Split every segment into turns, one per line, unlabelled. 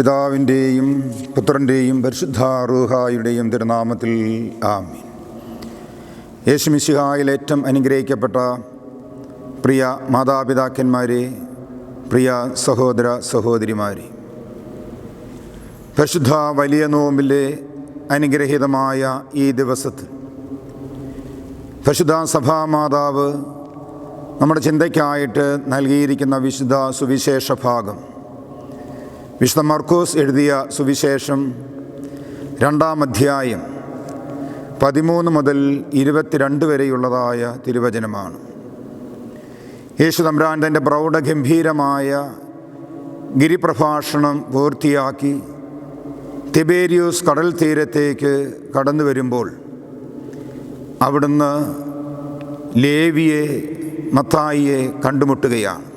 പിതാവിന്റെയും പുത്രന്റെയും പരിശുദ്ധാറൂഹായുടെയും തിരുനാമത്തിൽ ആമീൻ. യേശുമിശിഹായിൽ ഏറ്റവും അനുഗ്രഹിക്കപ്പെട്ട പ്രിയ മാതാപിതാക്കന്മാരെ പ്രിയ സഹോദര സഹോദരിമാരെ പരിശുദ്ധ വലിയ നോമ്പിലെ അനുഗ്രഹീതമായ ഈ ദിവസത്തിൽ പരിശുദ്ധ സഭാ മാതാവ് നമ്മുടെ ചിന്തയ്ക്കായിട്ട് നൽകിയിരിക്കുന്ന വിശുദ്ധ സുവിശേഷ ഭാഗം വിശുദ്ധ മർക്കോസ് എഴുതിയ സുവിശേഷം രണ്ടാം അധ്യായം പതിമൂന്ന് മുതൽ ഇരുപത്തിരണ്ട് വരെയുള്ളതായ തിരുവചനമാണ്. യേശു തമ്പ്രാൻ തന്റെ പ്രൗഢഗംഭീരമായ ഗിരിപ്രഭാഷണം പൂർത്തിയാക്കി തിബേരിയൂസ് കടൽ തീരത്തേക്ക് കടന്നു വരുമ്പോൾ അവിടുന്ന് ലേവിയെ മത്തായിയെ കണ്ടുമുട്ടുകയാണ്.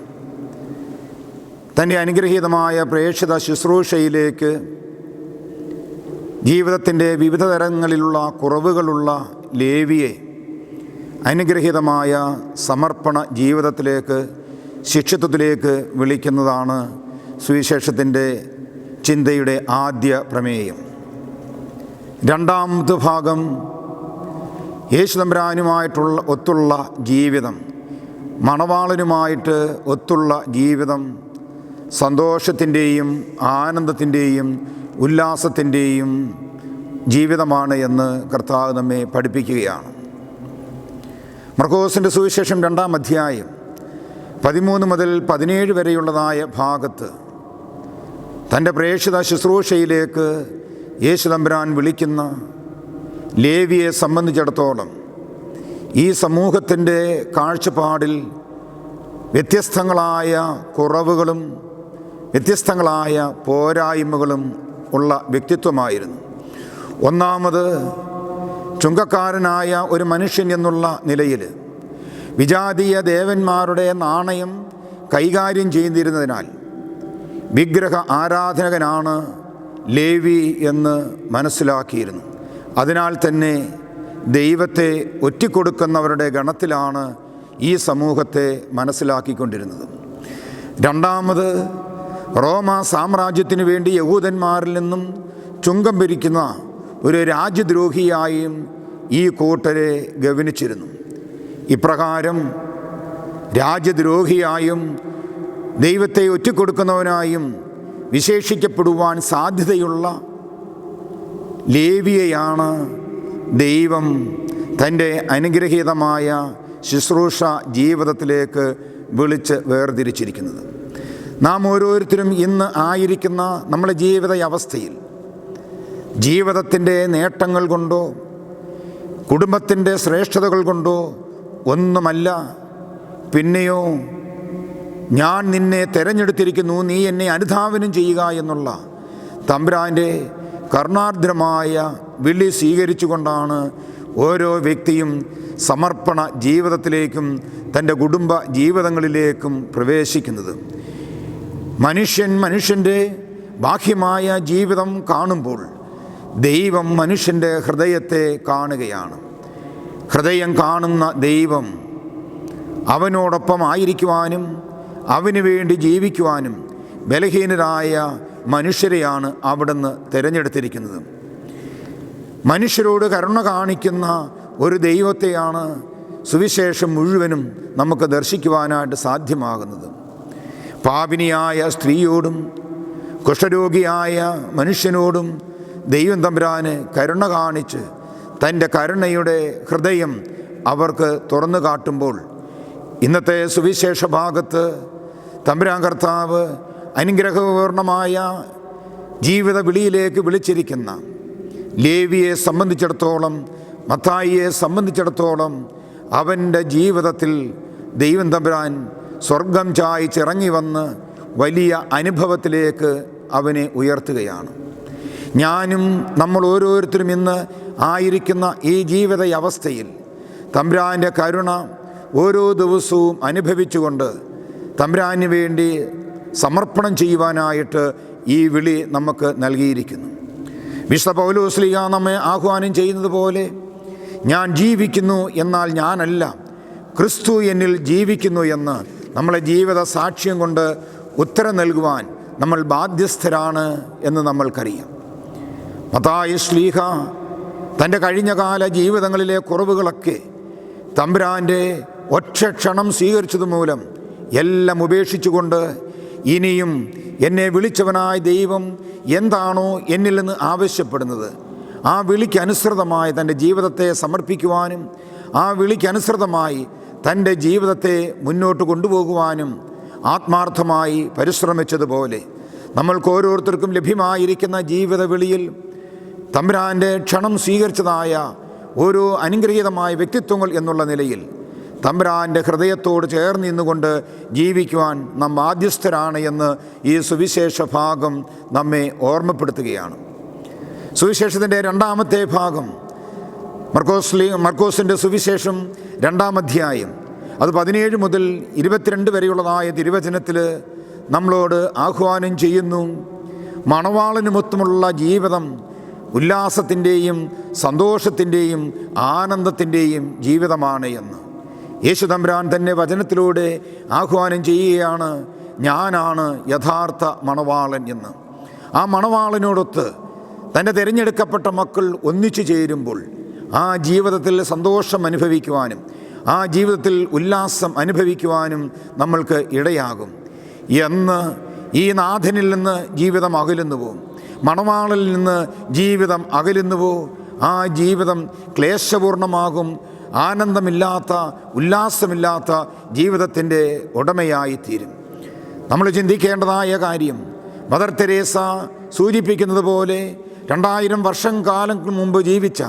തന്റെ അനുഗ്രഹീതമായ പ്രേക്ഷിത ശുശ്രൂഷയിലേക്ക് ജീവിതത്തിന്റെ വിവിധ തരങ്ങളിലുള്ള കുറവുകളുള്ള ലേവിയെ അനുഗ്രഹീതമായ സമർപ്പണ ജീവിതത്തിലേക്ക് ശിക്ഷിത്വത്തിലേക്ക് വിളിക്കുന്നതാണ് സുവിശേഷത്തിന്റെ ചിന്തയുടെ ആദ്യ പ്രമേയം. രണ്ടാമത് ഭാഗം യേശുദമ്പരാനുമായിട്ടുള്ള ഒത്തുള്ള ജീവിതം മണവാളനുമായിട്ട് ഒത്തുള്ള ജീവിതം സന്തോഷത്തിന്റെയും ആനന്ദത്തിന്റെയും ഉല്ലാസത്തിന്റെയും ജീവിതമാണ് എന്ന് കർത്താവ് നമ്മെ പഠിപ്പിക്കുകയാണ്. മർക്കോസിന്റെ സുവിശേഷം രണ്ടാം അധ്യായം പതിമൂന്ന് മുതൽ പതിനേഴ് വരെയുള്ളതായ ഭാഗത്ത് തന്റെ പ്രേക്ഷിത ശുശ്രൂഷയിലേക്ക് യേശു തമ്പുരാൻ വിളിക്കുന്ന ലേവിയെ സംബന്ധിച്ചിടത്തോളം ഈ സമൂഹത്തിന്റെ കാഴ്ചപ്പാടിൽ വ്യത്യസ്തങ്ങളായ കുറവുകളും വ്യത്യസ്തങ്ങളായ പോരായ്മകളും ഉള്ള വ്യക്തിത്വമായിരുന്നു. ഒന്നാമത് ചുങ്കക്കാരനായ ഒരു മനുഷ്യൻ എന്നുള്ള നിലയിൽ വിജാതീയ ദേവന്മാരുടെ നാണയം കൈകാര്യം ചെയ്തിരുന്നതിനാൽ വിഗ്രഹ ആരാധകനാണ് ലേവി എന്ന് മനസ്സിലാക്കിയിരുന്നു. അതിനാൽ തന്നെ ദൈവത്തെ ഒറ്റിക്കൊടുക്കുന്നവരുടെ ഗണത്തിലാണ് ഈ സമൂഹത്തെ മനസ്സിലാക്കിക്കൊണ്ടിരുന്നത്. രണ്ടാമത് റോമ സാമ്രാജ്യത്തിന് വേണ്ടി യഹൂദന്മാരിൽ നിന്നും ചുങ്കം പിരിക്കുന്ന ഒരു രാജ്യദ്രോഹിയായും ഈ കൂട്ടരെ ഗവനിച്ചിരുന്നു. ഇപ്രകാരം രാജ്യദ്രോഹിയായും ദൈവത്തെ ഒറ്റിക്കൊടുക്കുന്നവനായും വിശേഷിക്കപ്പെടുവാൻ സാധ്യതയുള്ള ലേവിയയാണ് ദൈവം തന്റെ അനുഗ്രഹീതമായ ശുശ്രൂഷ ജീവിതത്തിലേക്ക് വിളിച്ച് വേർതിരിച്ചിരിക്കുന്നത്. നാം ഓരോരുത്തരും ഇന്ന് ആയിരിക്കുന്ന നമ്മുടെ ജീവിത അവസ്ഥയിൽ ജീവിതത്തിന്റെ നേട്ടങ്ങൾ കൊണ്ടോ കുടുംബത്തിന്റെ ശ്രേഷ്ഠതകൾ കൊണ്ടോ ഒന്നുമല്ല. പിന്നെയോ ഞാൻ നിന്നെ തിരഞ്ഞെടുത്തിരിക്കുന്നു നീ എന്നെ അനുധാവനം ചെയ്യുക എന്നുള്ള തമ്പുരാന്റെ കർണാർദ്രമായ വിളി സ്വീകരിച്ചുകൊണ്ടാണ് ഓരോ വ്യക്തിയും സമർപ്പണ ജീവിതത്തിലേക്കും തന്റെ കുടുംബ ജീവിതങ്ങളിലേക്കും പ്രവേശിക്കുന്നത്. മനുഷ്യൻ മനുഷ്യന്റെ ബാഹ്യമായ ജീവിതം കാണുമ്പോൾ ദൈവം മനുഷ്യന്റെ ഹൃദയത്തെ കാണുകയാണ്. ഹൃദയം കാണുന്ന ദൈവം അവനോടൊപ്പം ആയിരിക്കുവാനും അവന് വേണ്ടി ജീവിക്കുവാനും ബലഹീനരായ മനുഷ്യരെയാണ് അവിടുന്ന് തിരഞ്ഞെടുത്തിരിക്കുന്നത്. മനുഷ്യരോട് കരുണ കാണിക്കുന്ന ഒരു ദൈവത്തെയാണ് സുവിശേഷം മുഴുവനും നമുക്ക് ദർശിക്കുവാനായിട്ട് സാധ്യമാകുന്നത്. പാപിനിയായ സ്ത്രീയോടും കുഷ്ഠരോഗിയായ മനുഷ്യനോടും ദൈവം തമ്പുരാന് കരുണ കാണിച്ച് തന്റെ കരുണയുടെ ഹൃദയം അവർക്ക് തുറന്നു കാട്ടുമ്പോൾ ഇന്നത്തെ സുവിശേഷ ഭാഗത്ത് തമ്പുരാൻ കർത്താവ് അനുഗ്രഹപൂർണമായ ജീവിത വിളിയിലേക്ക് വിളിച്ചിരിക്കുന്ന ലേവിയെ സംബന്ധിച്ചിടത്തോളം മത്തായിയെ സംബന്ധിച്ചിടത്തോളം അവന്റെ ജീവിതത്തിൽ ദൈവം തമ്പുരാൻ സ്വർഗം ചായച്ചിറങ്ങി വന്ന് വലിയ അനുഭവത്തിലേക്ക് അവനെ ഉയർത്തുകയാണ്. ഞാനും നമ്മൾ ഓരോരുത്തരും ഇന്ന് ആയിരിക്കുന്ന ഈ ജീവിത അവസ്ഥയിൽ തമ്പ്രാന്റെ കരുണ ഓരോ ദിവസവും അനുഭവിച്ചുകൊണ്ട് തമ്പ്രാന് വേണ്ടി സമർപ്പണം ചെയ്യുവാനായിട്ട് ഈ വിളി നമുക്ക് നൽകിയിരിക്കുന്നു. വിശുദ്ധ പൗലോസ്ലിക നമ്മെ ആഹ്വാനം ചെയ്യുന്നത് പോലെ ഞാൻ ജീവിക്കുന്നു എന്നാൽ ഞാനല്ല ക്രിസ്തു എന്നിൽ ജീവിക്കുന്നു എന്ന് നമ്മളെ ജീവിത സാക്ഷ്യം കൊണ്ട് ഉത്തരം നൽകുവാൻ നമ്മൾ ബാധ്യസ്ഥരാണ് എന്ന് നമ്മൾക്കറിയാം. മതായ ശ്ലീഹ തന്റെ കഴിഞ്ഞകാല ജീവിതങ്ങളിലെ കുറവുകളൊക്കെ തമ്പുരാന്റെ ഒറ്റ ക്ഷണം സ്വീകരിച്ചത് മൂലം എല്ലാം ഉപേക്ഷിച്ചുകൊണ്ട് ഇനിയും എന്നെ വിളിച്ചവനായ ദൈവം എന്താണോ എന്നിൽ നിന്ന് ആവശ്യപ്പെടുന്നത് ആ വിളിക്കനുസൃതമായി തന്റെ ജീവിതത്തെ സമർപ്പിക്കുവാനും ആ വിളിക്ക് അനുസൃതമായി തന്റെ ജീവിതത്തെ മുന്നോട്ട് കൊണ്ടുപോകുവാനും ആത്മാർത്ഥമായി പരിശ്രമിച്ചതുപോലെ നമ്മൾക്ക് ഓരോരുത്തർക്കും ലഭ്യമായിരിക്കുന്ന ജീവിത വിളിയിൽ തമ്പുരാന്റെ ക്ഷണം സ്വീകരിച്ചതായ ഓരോ അനുഗ്രഹീതമായ വ്യക്തിത്വങ്ങൾ എന്നുള്ള നിലയിൽ തമ്പുരാന്റെ ഹൃദയത്തോട് ചേർന്ന് നിന്നുകൊണ്ട് ജീവിക്കുവാൻ നാം ബാധ്യസ്ഥരാണ് എന്ന് ഈ സുവിശേഷ ഭാഗം നമ്മെ ഓർമ്മപ്പെടുത്തുകയാണ്. സുവിശേഷത്തിന്റെ രണ്ടാമത്തെ ഭാഗം മർക്കോസ്ലി മർക്കോസിന്റെ സുവിശേഷം രണ്ടാം അധ്യായം. അത് പതിനേഴ് മുതൽ ഇരുപത്തിരണ്ട് വരെയുള്ളതായ തിരുവചനത്തിൽ നമ്മളോട് ആഹ്വാനം ചെയ്യുന്നു. മണവാളനുമൊത്തുമുള്ള ജീവിതം ഉല്ലാസത്തിന്റെയും സന്തോഷത്തിന്റെയും ആനന്ദത്തിന്റെയും ജീവിതമാണ് എന്ന്. യേശു തമ്പുരാൻ തന്നെ വചനത്തിലൂടെ ആഹ്വാനം ചെയ്യുകയാണ് ഞാനാണ് യഥാർത്ഥ മണവാളൻ എന്ന്. ആ മണവാളനോടൊത്ത് തന്റെ തിരഞ്ഞെടുക്കപ്പെട്ട മക്കൾ ഒന്നിച്ചു ചേരുമ്പോൾ ആ ജീവിതത്തിൽ സന്തോഷം അനുഭവിക്കുവാനും ആ ജീവിതത്തിൽ ഉല്ലാസം അനുഭവിക്കുവാനും നമ്മൾക്ക് ഇടയാകും. എന്ന് ഈ നാഥനിൽ നിന്ന് ജീവിതം അകലുന്നു പോവും. മണവാളിൽ നിന്ന് ജീവിതം അകലുന്നു പോവും. ആ ജീവിതം ക്ലേശപൂർണമാകും. ആനന്ദമില്ലാത്ത ഉല്ലാസമില്ലാത്ത ജീവിതത്തിന്റെ ഉടമയായിത്തീരും. നമ്മൾ ചിന്തിക്കേണ്ടതായ കാര്യം മദർ തെരേസ സൂചിപ്പിക്കുന്നത് പോലെ രണ്ടായിരം വർഷം കാലം മുമ്പ് ജീവിച്ച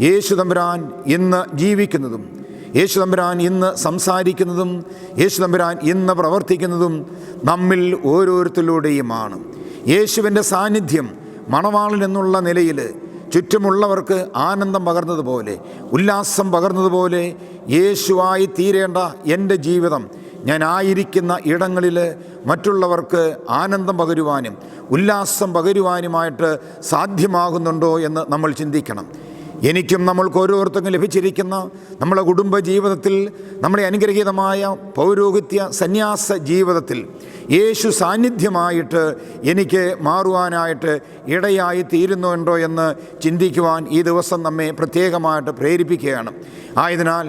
യേശു തമ്പുരാൻ ഇന്ന് ജീവിക്കുന്നതും യേശു തമ്പുരാൻ ഇന്ന് സംസാരിക്കുന്നതും യേശു തമ്പുരാൻ ഇന്ന് പ്രവർത്തിക്കുന്നതും നമ്മിൽ ഓരോരുത്തരിലൂടെയുമാണ്. യേശുവിന്റെ സാന്നിധ്യം മണവാളൻ എന്നുള്ള നിലയിൽ ചുറ്റുമുള്ളവർക്ക് ആനന്ദം പകർന്നതുപോലെ ഉല്ലാസം പകർന്നതുപോലെ യേശുവായി തീരേണ്ട എന്റെ ജീവിതം ഞാൻ ആയിരിക്കുന്ന ഇടങ്ങളിൽ മറ്റുള്ളവർക്ക് ആനന്ദം പകരുവാനും ഉല്ലാസം പകരുവാനുമായിട്ട് സാധ്യമാകുന്നുണ്ടോ എന്ന് നമ്മൾ ചിന്തിക്കണം. എനിക്കും നമ്മൾക്ക് ഓരോരുത്തർക്കും ലഭിച്ചിരിക്കുന്ന. നമ്മുടെ കുടുംബ ജീവിതത്തിൽ നമ്മുടെ അനുഗ്രഹീതമായ പൗരോഹിത്യ സന്യാസ ജീവിതത്തിൽ യേശു സാന്നിധ്യമായിട്ട് എനിക്ക് മാറുവാനായിട്ട് ഇടയായി തീരുന്നുണ്ടോ എന്ന് ചിന്തിക്കുവാൻ ഈ ദിവസം നമ്മെ പ്രത്യേകമായിട്ട് പ്രേരിപ്പിക്കുകയാണ്. ആയതിനാൽ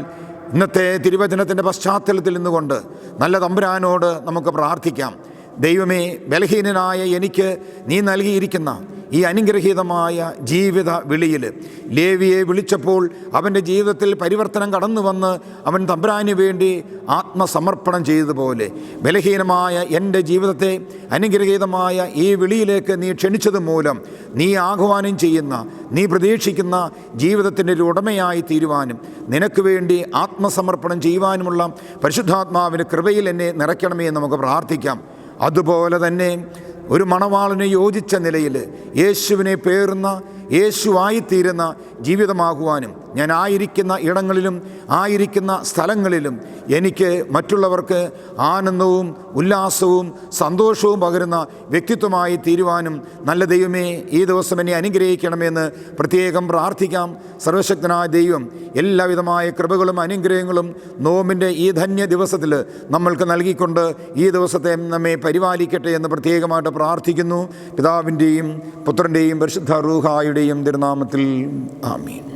ഇന്നത്തെ തിരുവചനത്തിന്റെ പശ്ചാത്തലത്തിൽ നിന്നുകൊണ്ട് നല്ല തമ്പുരാനോട് നമുക്ക് പ്രാർത്ഥിക്കാം. ദൈവമേ ബലഹീനനായ എനിക്ക് നീ നൽകിയിരിക്കുന്ന ഈ അനുഗ്രഹീതമായ ജീവിത വിളിയിൽ ലേവിയെ വിളിച്ചപ്പോൾ അവന്റെ ജീവിതത്തിൽ പരിവർത്തനം കടന്നു വന്ന് അവൻ തമ്പ്രാന് വേണ്ടി ആത്മസമർപ്പണം ചെയ്തതുപോലെ ബലഹീനമായ എന്റെ ജീവിതത്തെ അനുഗ്രഹീതമായ ഈ വിളിയിലേക്ക് നീ ക്ഷണിച്ചത് മൂലം നീ ആഹ്വാനം ചെയ്യുന്ന നീ പ്രതീക്ഷിക്കുന്ന ജീവിതത്തിന്റെ ഒരു ഉടമയായി തീരുവാനും നിനക്ക് വേണ്ടി ആത്മസമർപ്പണം ചെയ്യുവാനുമുള്ള പരിശുദ്ധാത്മാവിന്റെ കൃപയിൽ എന്നെ നിറയ്ക്കണമേ എന്ന് നമുക്ക് പ്രാർത്ഥിക്കാം. അതുപോലെ തന്നെ ഒരു മണവാളിന് യോജിച്ച നിലയിൽ യേശുവിനെ പേറുന്ന യേശുവായിത്തീരുന്ന ജീവിതമാകുവാനും ഞാൻ ആയിരിക്കുന്ന ഇടങ്ങളിലും ആയിരിക്കുന്ന സ്ഥലങ്ങളിലും എനിക്ക് മറ്റുള്ളവർക്ക് ആനന്ദവും ഉല്ലാസവും സന്തോഷവും പകരുന്ന വ്യക്തിത്വമായി തീരുവാനും നല്ല ദൈവമേ ഈ ദിവസം എന്നെ അനുഗ്രഹിക്കണമെന്ന് പ്രത്യേകം പ്രാർത്ഥിക്കാം. സർവശക്തനായ ദൈവം എല്ലാവിധമായ കൃപകളും അനുഗ്രഹങ്ങളും നോമ്പിന്റെ ഈ ധന്യ ദിവസത്തിൽ നമ്മൾക്ക് നൽകിക്കൊണ്ട് ഈ ദിവസത്തെ നമ്മെ പരിപാലിക്കട്ടെ എന്ന് പ്രത്യേകമായിട്ട് പ്രാർത്ഥിക്കുന്നു. പിതാവിന്റെയും പുത്രന്റെയും പരിശുദ്ധ റൂഹായുടെയും തിരുനാമത്തിൽ ആമീൻ.